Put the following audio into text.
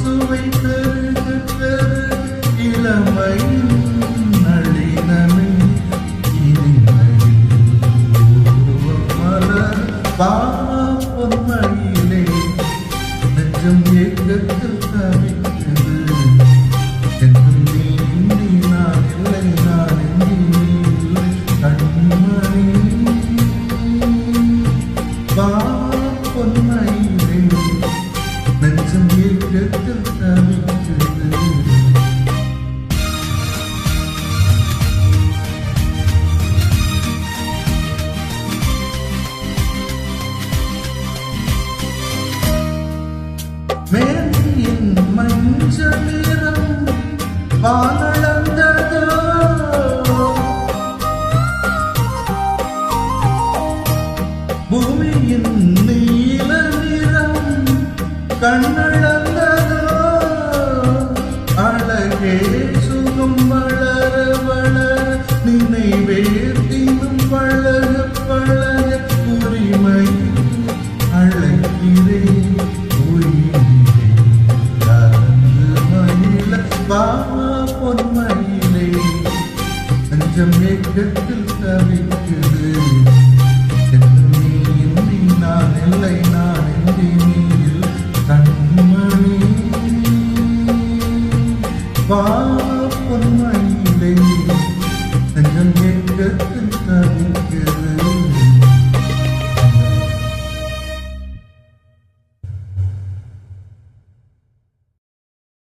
சுவை பெருகு பெருகு இளமை நளினமே. மலர் நெஞ்சம் ஏக்கத்தில் தவிக்கிறது என்றும் நீ இன்றி நான் இல்லை நான் இன்றி நீ இல்லை கண்மணி பாப்பொன்மையிலே நெஞ்சம் ஏக்கத்தில் மேனியின் மஞ்சள் நிறம் வானளந்ததோ. பூமியின் நீல நிறம் கண்ணளந்ததோ. அழகே சுகம் வளர ஏக்கத்தில் தவிக்குது நீ நான் இல்லை நான் இல்லை.